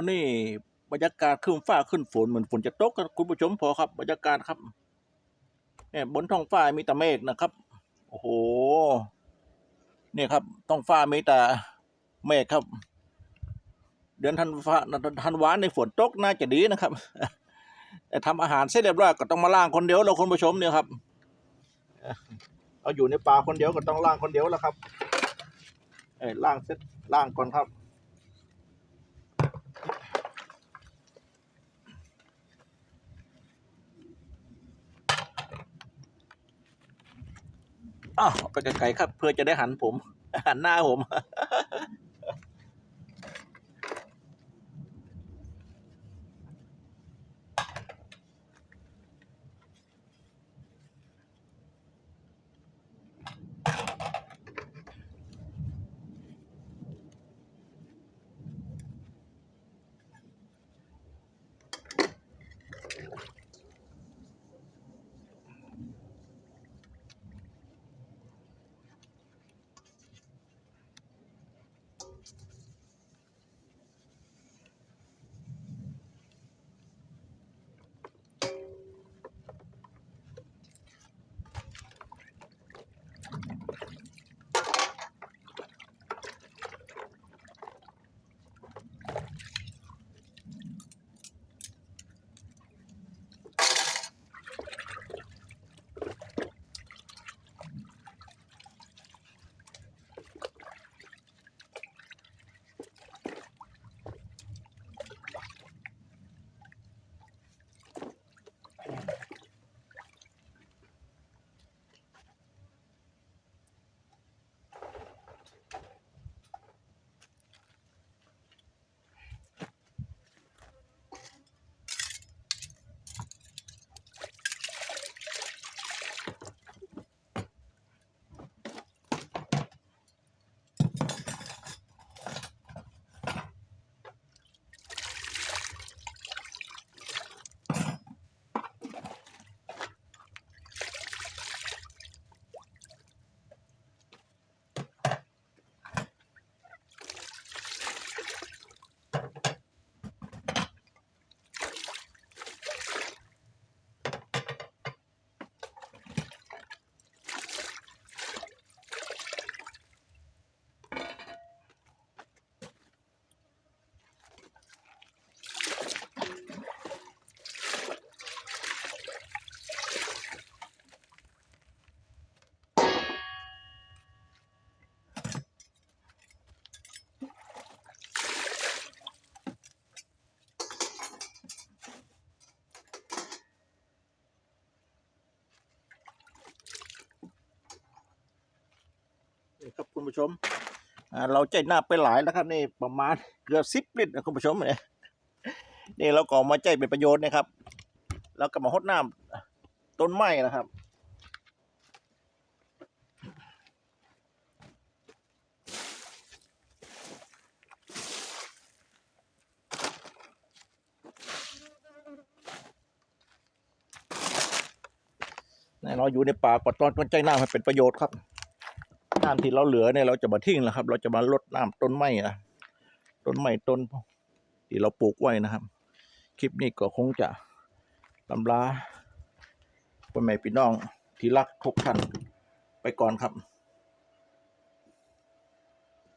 วันนี้บรรยากาศขึ้นฟ้าขึ้นฝนเหมือนฝนจะตกครับคุณผู้ชมพอครับบรรยากาศครับเนี่ยบนท้องฟ้ามีแต่เมฆนะครับ โอ้โหเนี่ยครับท้องฟ้ามีแต่เมฆครับ เดือนธันวาธันวาในฝนตกน่าจะดีนะครับ แต่ทำอาหารเสร็จเรียบร้อยก็ต้องมาล่างคนเดียวเราคุณผู้ชมเนี่ยครับเอาอยู่ในป่าคนเดียวก็ต้องล่างคนเดียวแล้วครับเอ้ล่างเสร็จล่างก่อนครับ อ้าวเอไปไกลๆครับ เพื่อจะได้หันผม หันหน้าผม คุณผู้ชมอ่าเราใจหน้าไปหลายแล้วครับนี่ประมาณเกือบสิบลิตรนะคุณผู้ชมเนี่ยนี่เราก็เอมาใจเป็นประโยชน์นะครับ แล้วก็มาหดน้ำต้นไม้นะครับนี่เราอยู่ในป่าก็ตอนต้นใจน้ำให้เป็นประโยชน์ครับ น้ำที่เราเหลือเนี่ยเราจะมาทิ้งนะครับ เราจะมาลดน้ำต้นไม้นะต้นไม้ต้นที่เราปลูกไว้นะครับ คลิปนี้ก็คงจะลำลาพ่อแม่พี่น้องที่รักทุกท่านไปก่อนครับ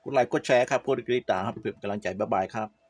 กดไลค์กดแชร์ครับกดกระดิ่งตามครับเพื่อกำลังใจบ๊ายบายครับ